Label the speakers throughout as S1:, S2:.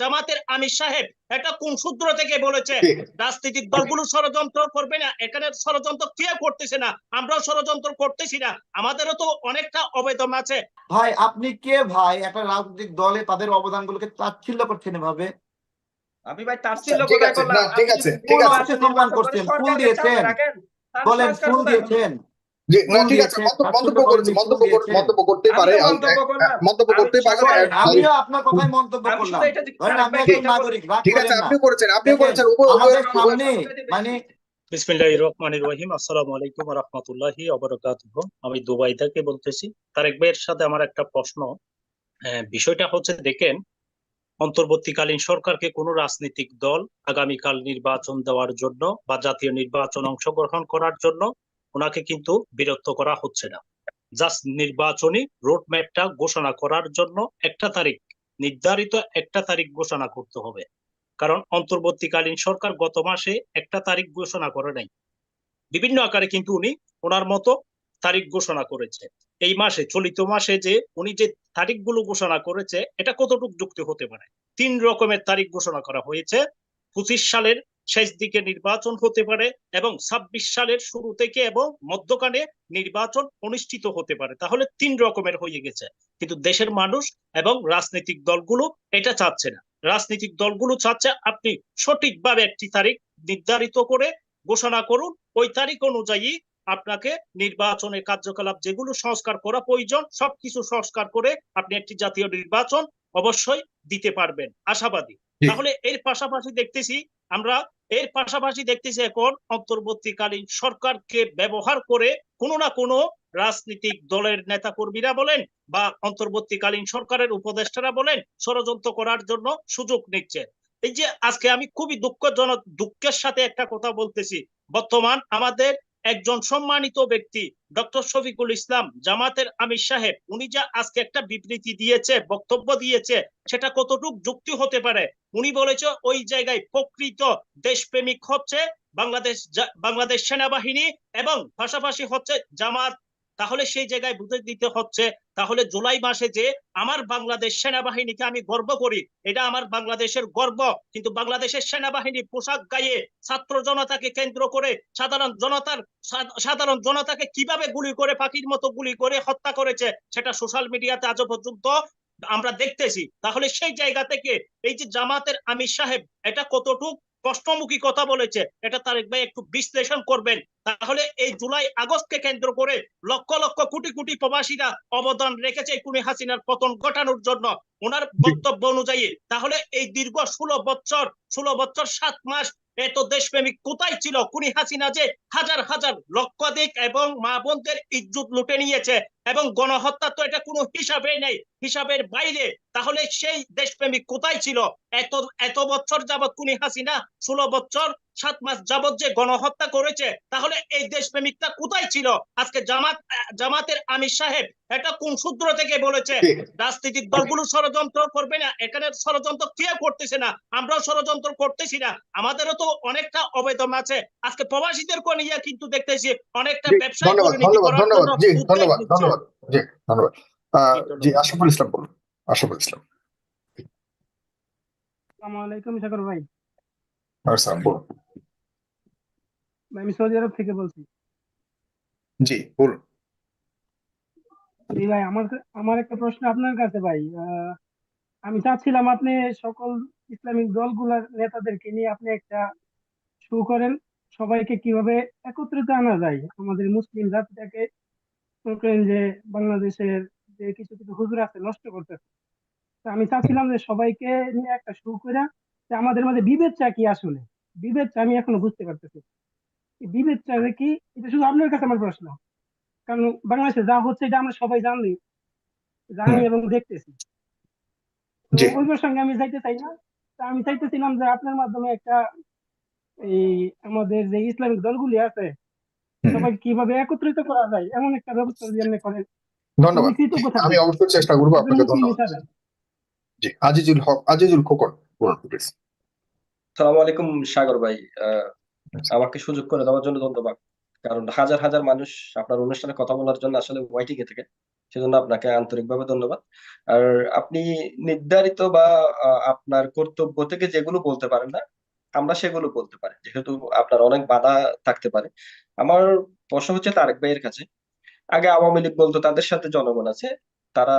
S1: জামাতের আমির সাহেব এটা কোন সূত্র থেকে বলেছে? রাজনৈতিক দলগুলো ষড়যন্ত্র করবে না এখানে ষড়যন্ত্র কে করতেছে না? আমরাও ষড়যন্ত্র করতেছি না আমাদেরও তো অনেকটা অবেদন আছে।
S2: ভাই আপনি কে ভাই? একটা রাজনৈতিক দলে তাদের অবদানগুলোকে তাচ্ছিল্য করছেন এভাবে?
S3: আমি ভাই তাচ্ছিল্য
S4: ঠিক
S3: কোথায়
S4: আছে, ঠিক
S3: আপনি
S4: আছে, ঠিক আছে।
S2: সম্মান করছেন, ফুল দিয়েছেন। বলেন ফুল দিয়েছেন।
S4: যে না ঠিক আছে মন্তব্য- মন্তব্য করেছে মন্তব্য। মন্তব্য করতে
S3: আমি
S4: পারে
S3: মন্তব্য
S4: করতে পারে
S2: আমিও আপনার কথাই মন্তব্য করলাম। ধরেন আমি একজন নাগরিক
S4: ঠিক আছে আপনিও করেছেন আপনিও করেছেন
S2: আমাদের সামনে মানে
S1: বিসমিল্লাহির রহমানির রহিম আসসালামু আলাইকুম ওয়া রাহমাতুল্লাহি ওয়া আমি দুবাই থেকে বলতেছি। তারেক ভাইয়ের সাথে আমার একটা প্রশ্ন। আহ, বিষয়টা হচ্ছে দেখেন অন্তর্বর্তীকালীন সরকারকে কোনো রাজনৈতিক দল আগামীকাল নির্বাচন দেওয়ার জন্য বা জাতীয় নির্বাচন অংশগ্রহণ করার জন্য ওনাকে কিন্তু বিরক্ত করা হচ্ছে না। জাস্ট নির্বাচনী রোডম্যাপটা ঘোষণা করার জন্য একটা তারিখ, নির্ধারিত একটা তারিখ ঘোষণা করতে হবে। কারণ অন্তর্বর্তীকালীন সরকার গত মাসে একটা তারিখ ঘোষণা করে নাই। বিভিন্ন আকারে কিন্তু উনি ওনার মতো তারিখ ঘোষণা করেছে। এই মাসে, চলিত মাসে যে উনি যে তারিখগুলো ঘোষণা করেছে, এটা কতটুকু যুক্তি হতে পারে? তিন রকমের তারিখ ঘোষণা করা হয়েছে। পঁচিশ সালের শেষ দিকে নির্বাচন হতে পারে এবং ছাব্বিশ সালের শুরু থেকে এবং মধ্যখানে নির্বাচন অনুষ্ঠিত হতে পারে। তাহলে তিন রকমের হয়ে গেছে। কিন্তু দেশের মানুষ এবং রাজনৈতিক দলগুলো এটা চাচ্ছে না। রাজনৈতিক দলগুলো চাচ্ছে আপনি সঠিকভাবে একটি তারিখ নির্ধারিত করে ঘোষণা করুন। ওই তারিখ অনুযায়ী আপনাকে নির্বাচনের কার্যকলাপ যেগুলো সংস্কার করা প্রয়োজন সবকিছু সংস্কার করে আপনি একটি জাতীয় নির্বাচন অবশ্যই দিতে পারবেন। আশাবাদী। তাহলে এর পাশাপাশি দেখতেছি আমরা এর পাশাপাশি দেখতেছি এখন অন্তর্বর্তীকালীন সরকারকে ব্যবহার করে কোনো না কোনো রাজনৈতিক দলের নেতা কর্মীরা বলেন বা অন্তর্বর্তীকালীন সরকারের উপদেষ্টারা বলেন ষড়যন্ত্র করার জন্য সুযোগ নিচ্ছে। এই যে আজকে আমি খুবই দুঃখজনক, দুঃখের সাথে একটা কথা বলতেছি। বর্তমান আমাদের একজন সম্মানিত ব্যক্তি, ডক্টর শফিকুল ইসলাম, জামাতের আমির সাহেব, উনি যা আজকে একটা বিবৃতি দিয়েছে, বক্তব্য দিয়েছে, সেটা কতটুক যুক্তি হতে পারে? উনি বলেছে, ওই জায়গায় প্রকৃত দেশপ্রেমিক হচ্ছে বাংলাদেশ বাংলাদেশ সেনাবাহিনী এবং পাশাপাশি হচ্ছে জামাত। তাহলে সেই জায়গায় বুঝে দিতে হচ্ছে তাহলে জুলাই মাসে যে আমার বাংলাদেশ সেনাবাহিনীকে আমি গর্ব করি, এটা আমার বাংলাদেশের গর্ব। কিন্তু বাংলাদেশের সেনাবাহিনী পোশাক গায়ে ছাত্র জনতাকে কেন্দ্র করে সাধারণ জনতার, সাধারণ জনতাকে কীভাবে গুলি করে, পাখির মতো গুলি করে হত্যা করেছে, সেটা সোশ্যাল মিডিয়াতে আজও পর্যন্ত আমরা দেখতেছি। তাহলে সেই জায়গা থেকে এই যে জামাতের আমির সাহেব, এটা কতটুক প্রশ্নমুখী কথা বলেছে। এটা তারেক ভাই একটু বিশ্লেষণ করবেন। তাহলে এই জুলাই আগস্টকে কেন্দ্র করে লক্ষ লক্ষ কোটি কোটি প্রবাসীরা অবদান রেখেছে কুনি হাসিনার পতন ঘটানোর জন্য। ওনার বক্তব্য অনুযায়ী তাহলে এই দীর্ঘ ষোলো বছর ষোলো বছর সাত মাস এত দেশপ্রেমিক কোথায় ছিল? কুনি হাসিনা যে হাজার হাজার লক্ষাধিক এবং মা বোনদের ইজ্জত লুটে নিয়েছে এবং গণহত্যা তো এটা কোনো হিসাবে নেই, হিসাবের বাইরে। তাহলে সেই দেশপ্রেমিক কোথায় ছিল? এত এত বছর যাবৎ কুনি হাসিনা ষোলো বছর সাত মাস যাবৎ যে গণহত্যা করেছে তাহলে এই দেশপ্রেমিকটা কোথায় ছিল? আজকে জামাত জামাতের আমির সাহেব এটা কোন সূত্র থেকে বলেছে। রাজনৈতিক দলগুলো ষড়যন্ত্র করবে না এখানে ষড়যন্ত্র কে করতেছে না? আমরাও ষড়যন্ত্র করতেছি না আমাদেরও তো অনেকটা অবেদন আছে। আজকে প্রবাসীদেরকে নিয়ে কিন্তু দেখতেছি অনেকটা
S4: জি,
S1: ব্যবসায়ী
S4: ধন্যবাদ ধন্যবাদ ধন্যবাদ ধন্যবাদ ধন্যবাদ জি ধন্যবাদ।
S1: জি, ধন্যবাদ।
S4: ইসলাম বলুন আশরাফুল ইসলাম।
S5: আসসালামু আলাইকুম ভাই।
S4: আসসালাম বলুন।
S5: ভাই, আমি সৌদি আরব থেকে বলছি।
S4: জি বলুন।
S5: জি ভাই আমার আমার একটা প্রশ্ন আপনার কাছে ভাই আমি চাচ্ছিলাম আপনি সকল ইসলামিক দলগুলোর নেতাদেরকে নিয়ে আপনি একটা শো করেন। সবাইকে কীভাবে একত্রিত আনা যায়? আমাদের মুসলিম জাতিটাকে করেন যে বাংলাদেশের যে কিছু কিছু হুজুর আছে নষ্ট করতেছে। তো আমি চাচ্ছিলাম যে সবাইকে নিয়ে একটা শো করে যে আমাদের মধ্যে বিভেদটা কি আসলে? বিভেদটা আমি এখনও বুঝতে পারতেছি এই বিভেদটা কি এটা শুধু আপনার কাছে আমার প্রশ্ন। কারণ বাংলাদেশে যা হচ্ছে এটা আমরা সবাই জানি জানি এবং দেখতেছি। ওই প্রসঙ্গে আমি যাইতে চাই না। আমি চাইতেছিলাম যে আপনার মাধ্যমে একটা এই আমাদের যে ইসলামিক দলগুলি আছে সবাই কীভাবে একত্রিত করা যায় এমন একটা ব্যবস্থা যদি আপনি করেন।
S4: ধন্যবাদ। আমি অবশ্যই চেষ্টা করব আপনাকে ধন্যবাদ। জি আজিজুল হক আজিজুল খোকন
S3: আলাইকুম সাগর ভাই। আহ, আমাকে সুযোগ করে দেওয়ার জন্য ধন্যবাদ।
S6: কারণ হাজার হাজার মানুষ আপনার অনুষ্ঠানে কথা বলার জন্য আসলে ওয়াইটিকে থেকে, সেজন্য আপনাকে আন্তরিকভাবে ধন্যবাদ। আর আপনি নির্ধারিত বা আপনার কর্তব্য থেকে যেগুলো বলতে পারেন না, আমরা সেগুলো বলতে পারি। যেহেতু আপনার অনেক বাধা থাকতে পারে। আমার প্রশ্ন হচ্ছে তারেক ভাইয়ের কাছে, আগে আওয়ামী লীগ বলতো তাদের সাথে জনগণ আছে, তারা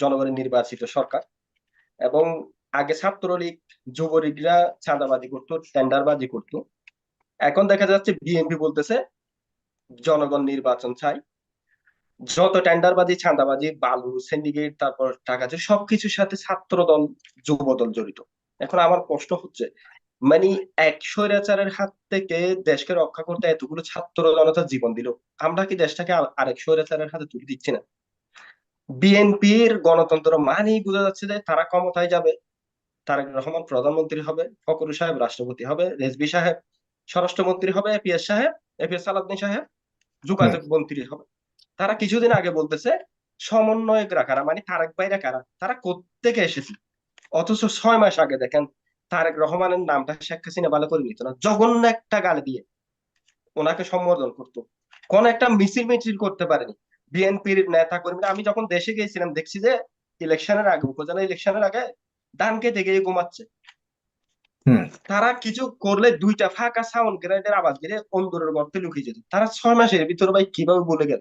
S6: জনগণের নির্বাচিত সরকার। এবং আগে ছাত্রলীগ, যুবলীগরা চাঁদাবাজি করতো, টেন্ডারবাজি করতো। এখন দেখা যাচ্ছে বিএনপি বলতেছে, জনগণ নির্বাচন চাই। যত টেন্ডারবাজি, চাঁদাবাজি, বালু, সিন্ডিকেট, তারপর টাকা চুরি সবকিছুর সাথে ছাত্র দল যুব দল জড়িত। এখন আমার প্রশ্ন হচ্ছে মানে এক স্বৈরাচারের হাত থেকে দেশকে রক্ষা করতে এতগুলো ছাত্র জনতা জীবন দিল, আমরা কি দেশটাকে আর- আরেক স্বৈরাচারের হাতে তুলে দিচ্ছি না? বিএনপির গণতন্ত্র মানেই বোঝা যাচ্ছে যে তারা ক্ষমতায় যাবে তারেক রহমান প্রধানমন্ত্রী হবে ফখরুল সাহেব রাষ্ট্রপতি হবে রেজবি সাহেব স্বরাষ্ট্রমন্ত্রী হবে এপিএস সাহেব এপিএস সালাউদ্দিন সাহেব যোগাযোগ মন্ত্রী হবে। তারা কিছুদিন আগে বলতেছে সমন্বয়ক কারা মানে তারেক ভাইরা কারা তারা কোত্থেকে এসেছে? অথচ ছয় মাস আগে দেখেন তারেক রহমানের নামটা শেখ হাসিনা ভালো করে নিত না জঘন্য একটা গালি দিয়ে ওনাকে সম্বোধন করতো। কোন একটা মিছিল মিছিল করতে পারেনি। বিএনপির নেতা কর্মীরা আমি যখন দেশে গিয়েছিলাম দেখছি যে ইলেকশনের আগে উপজেলা ইলেকশনের আগে ধান থেকে গিয়ে ঘুমাচ্ছে। তারা কিছু করলে দুইটা ফাঁকা সাউন্ড গ্রেডের আওয়াজ দিলে অন্দরের গর্তে লুকিয়ে যেত। তারা ছয় মাসের ভিতরে ভাই কীভাবে বলে গেল?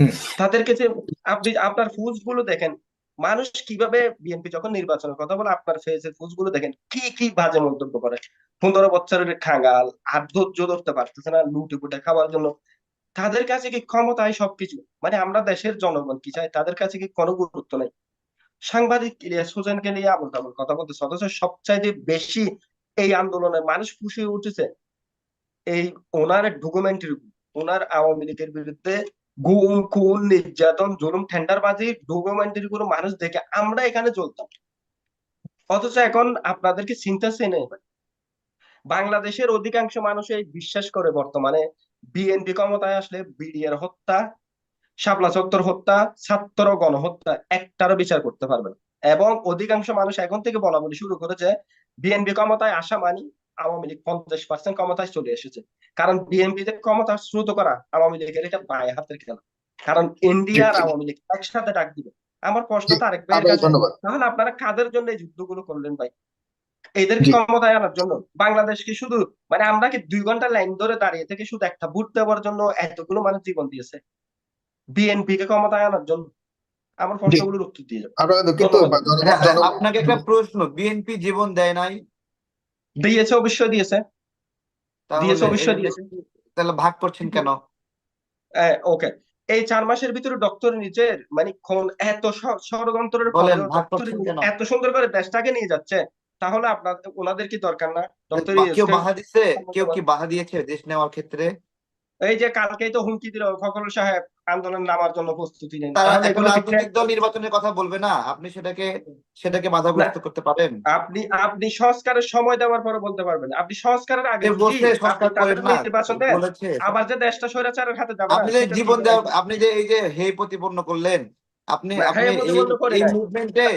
S4: হুম।
S6: তাদেরকে যে আপনি আপনার ফুজগুলো দেখেন মানুষ কীভাবে বিএনপি যখন নির্বাচনের কথা বলে আপনার ফেসের ফুজগুলো দেখেন কি কি বাজে মন্তব্য করে। পনেরো বছরের খাঙ্গাল আর ধৈর্য ধরতে পারতেছে না লুটে পুটে খাওয়ার জন্য। তাদের কাছে কি ক্ষমতায় সবকিছু? মানে আমরা দেশের জনগণ কি চাই? তাদের কাছে কি কোনো গুরুত্ব নেই? সাংবাদিক ইলিয়াস নিয়ে আবল তাবল কথা বলতেছে। অথচ সবচাইতে বেশি এই আন্দোলনে মানুষ খুশি উঠেছে এই ওনার ডকুমেন্টারি, ওনার আওয়ামী লীগের বিরুদ্ধে গুম, খুন, নির্যাতন, জুলুম টেন্ডারবাজি ডকুমেন্টারি গুলো মানুষ দেখে আমরা এখানে চলতাম অথচ এখন আপনাদেরকে চিন্তা নেই। বাংলাদেশের অধিকাংশ মানুষ বিশ্বাস করে বর্তমানে বিএনপি ক্ষমতায় আসলে বিডিআর হত্যা শাপলা চত্বর হত্যা ছাত্র গণহত্যা একটারও বিচার করতে পারবে না। এবং অধিকাংশ মানুষ এখন থেকে বলা বলি শুরু করেছে বিএনপি ক্ষমতায় আসা মানি আওয়ামী লীগ পঞ্চাশ পার্সেন্ট ক্ষমতায় চলে এসেছে। কারণ বিএনপি তে ক্ষমতা শ্রুত করা আওয়ামী লীগের এটা বায়ে হাতের খেলা। কারণ ইন্ডিয়া আর আওয়ামী লীগ একসাথে ডাক দিবে। আমার প্রশ্ন তারেক ভাইয়ের কাছে। তাহলে আপনারা কাদের জন্য এই যুদ্ধগুলো করলেন ভাই? এদেরকে
S4: জি।
S6: ক্ষমতায় আনার জন্য? বাংলাদেশ কি শুধু মানে আমরা কি দুই ঘণ্টা লাইন ধরে দাঁড়িয়ে থেকে শুধু একটা ভোট দেওয়ার জন্য এতগুলো মানুষ জীবন দিয়েছে? বিএনপি কে ক্ষমতায় আনার জন্য। আমার প্রশ্নগুলোর উত্তর দিয়ে যাবে।
S4: কিন্তু
S2: হ্যাঁ, আপনাকে একটা প্রশ্ন বিএনপি জীবন দেয় নাই?
S6: দিয়েছে অবশ্যই দিয়েছে। দিয়েছে অবশ্যই দিয়েছে।
S2: তাহলে ভাগ করছেন কেন?
S6: ওকে। এই চার মাসের ভিতরে ডক্টর নিজের মানে কোন এত ষড়যন্ত্রের? এত সুন্দর করে দেশটাকে নিয়ে যাচ্ছে তাহলে আপনার ওনাদের কি দরকার না? ডক্টর
S2: কেউ বাধা দিচ্ছে কেউ কি বাধা দিয়েছে দেশ নেওয়ার ক্ষেত্রে?
S6: এই যে কালকেই তো হুমকি দিল ফখরুল সাহেব আন্দোলন নামার জন্য প্রস্তুতি নেন।
S2: রাজনৈতিক দল নির্বাচনের কথা বলবে না। আপনি সেটাকে সেটাকে বাধাগ্রস্ত করতে পারেন।
S6: আপনি আপনি সংস্কারের সময় দেওয়ার পরে বলতে পারবেন। আপনি সংস্কারের আগে নির্বাচন দেন। আবার যে দেশটা স্বৈরাচারের হাতে যাবে
S2: আপনি যে জীবন দেওয়া আপনি যে এই যে হে প্রতিপন্ন করলেন আপনি আপনি এই। মুভমেন্টে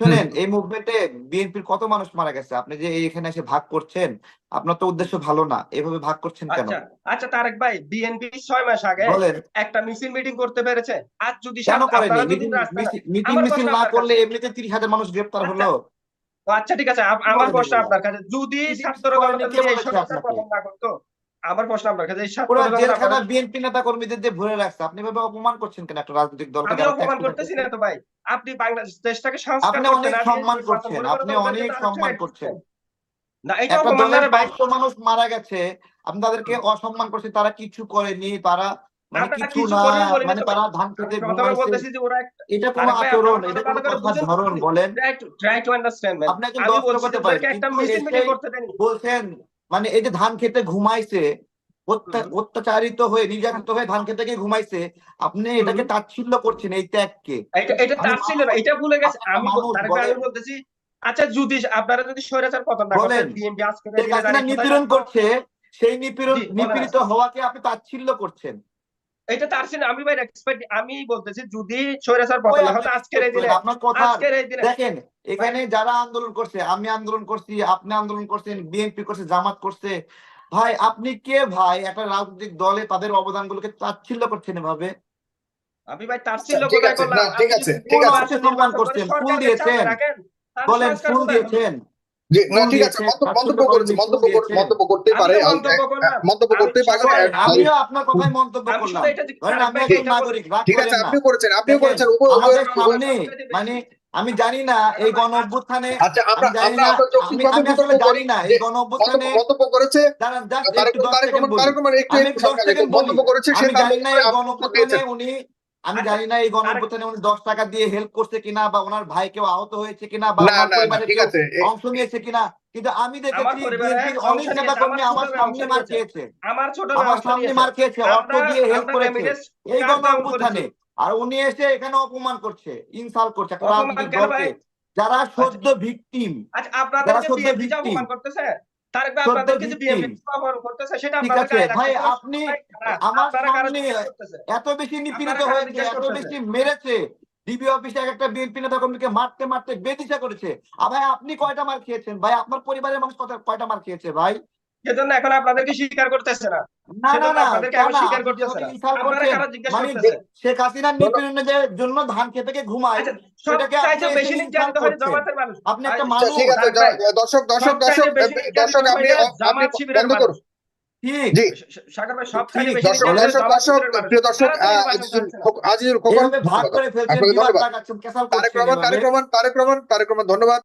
S2: শুনেন এই মুভমেন্টে বিএনপির কত মানুষ মারা গেছে? আপনি যে এখানে এসে ভাগ করছেন আপনার তো উদ্দেশ্য ভালো না। এভাবে ভাগ করছেন কেন?
S6: আচ্ছা আচ্ছা তারেক ভাই বিএনপি ছয় মাস আগে একটা মিছিল মিটিং করতে পেরেছে। আজ যদি
S2: কেন করেনি? মিটিং মিছিল- না করলে এমনিতে তিরিশ হাজার মানুষ গ্রেপ্তার
S6: আচ্ছা,
S2: হলো।
S6: আচ্ছা ঠিক আছে আমার প্রশ্ন আপনার কাছে। যদি ছাত্র এই না করতো আমার প্রশ্ন আপনার কাছে এই
S2: জেলখানা বিএনপি নেতা কর্মীদের দিয়ে ভরে রাখছে। আপনি ভাবে অপমান করছেন কেন? একটা রাজনৈতিক দলকে
S6: আমি অপমান করতেছি না তো ভাই। আপনি বাংলাদেশ দেশটাকে সংস্কার
S2: আপনি
S6: করতে
S2: অনেক সম্মান করছেন, আপনি অনেক সম্মান করছেন।
S6: না এটা
S2: বাইশশো মানুষ মারা গেছে। আপনি তাদেরকে অসম্মান করছেন। তারা কিছু করেনি। তারা মানে কিছু না মানে তারা ধান খেতে এটা কোনো আচরণ এটা কোনো কথার ধরন বলেন। আপনি একজন দর্শক পারেন,
S6: করতে দেন
S2: বলছেন মানে এই যে ধান খেতে ঘুমাইছে অত্যাচারিত হয়ে নির্যাতিত হয়ে ধান খেতে গিয়ে ঘুমাইছে আপনি এটাকে তাচ্ছিল্য করছেন এই ত্যাগকে?
S6: এটা ভুলে গেছে। আমি। বলতেছি আচ্ছা যদি আপনারা যদি স্বৈরাচার পতন না
S2: বলেন।
S6: করতেন বিএনপি আজকে
S2: নিপীড়ন করছে সেই নিপীড়ন নিপীড়িত হওয়াকে আপনি তাচ্ছিল্য করছেন।
S6: এটা তার ছিল না, আমি ভাই এক্সপেক্ট আমি বলতেছি যদি স্বৈরাচার পতন
S2: ওই
S6: না
S2: আপনি
S6: হতো আজকের এই দিনে
S2: আপনার কথা
S6: আজকের এই দিনে।
S2: দেখেন এখানে যারা আন্দোলন করছে আমি আন্দোলন করছি আপনি আন্দোলন করছেন বিএনপি করছে জামাত করছে ভাই আপনি কে ভাই? একটা রাজনৈতিক দলে তাদের অবদানগুলোকে তাচ্ছিল্য করছেন এভাবে?
S3: আমি ভাই তাচ্ছিল্য
S4: ঠিক
S3: কোথায়
S4: আছে, ঠিক আছে, ঠিক আছে।
S2: সম্মান করছেন, ফুল দিয়েছেন। বলেন ফুল দিয়েছেন।
S4: জি না ঠিক আছে মন্তব্য মন্তব্য করেছে মন্তব্য। মন্তব্য করতে
S3: আমি
S4: পারে
S3: মন্তব্য
S4: করতে পারে
S2: আমিও আপনার কথাই মন্তব্য করলাম। আমি একজন নাগরিক
S4: ঠিক আছে
S2: করেন না।
S4: আপনিও করেছেন
S2: দেখেন,
S4: করেছেন
S2: আমাদের সামনে মানে আমি জানি না এই গণ অভ্যুত্থানে
S4: আচ্ছা আমরা
S2: জানি
S4: আমরা
S2: আসলে জানি না এই গণ অভ্যুত্থানে
S4: মন্তব্য করেছে। তারেক
S2: একটু দশ সেকেন্ড
S4: রহমান একটু মন্তব্য করেছে সে
S2: জানি না এই গণ অভ্যুত্থানে উনি আমি
S3: আচ্ছা,
S2: জানি না এই গণ
S3: তারেক-
S2: অভ্যুত্থানে উনি দশ টাকা দিয়ে হেল্প করছে কিনা বা ওনার ভাই কেউ আহত হয়েছে কিনা বা অংশ নিয়েছে কিনা কিন্তু আমি দেখেছি অনেক নেতা কর্মী
S3: আমার
S2: আমার
S3: ছোট ভাই
S2: সামনে মার খেয়েছে।
S3: আমার ছোট
S2: আমার সামনে মার খেয়েছে অর্থ দিয়ে হেল্প করেছে। এই
S3: কাজ
S2: গণ
S3: দান
S2: অভ্যুত্থানে
S3: করেছি।
S2: আর উনি এসে এখানে অপমান করছে ইনসাল্ট করছে একটা রাজনৈতিক দলকে। যারা সদ্য ভিকটিম
S3: আচ্ছা
S2: যারা সদ্য
S3: বিএনপি তারেক ভাই আপনাদেরকে যে করতেছে সেটা
S2: ভাই, আপনি আমার সামনে এত বেশি নিপীড়িত হয়েছে এত বেশি মেরেছে। ডিবি অফিসে এক একটা বিএনপি নেতা কর্মীকে মারতে মারতে বেদিশা করেছে। আর ভাই আপনি কয়টা মার খেয়েছেন? ভাই আপনার পরিবারের মানুষ কয়টা মার খেয়েছে ভাই?
S3: সেজন্য এখন আপনাদেরকে স্বীকার করতেছে না।
S2: মানে? শেখ হাসিনার নিপীড়নের জন্য ধান খেতে ঘুমায়
S3: আচ্ছা,
S2: আপনি একটা মানুষ।
S4: দর্শক দর্শক দর্শক দর্শক বন্ধ করুন। ধন্যবাদ।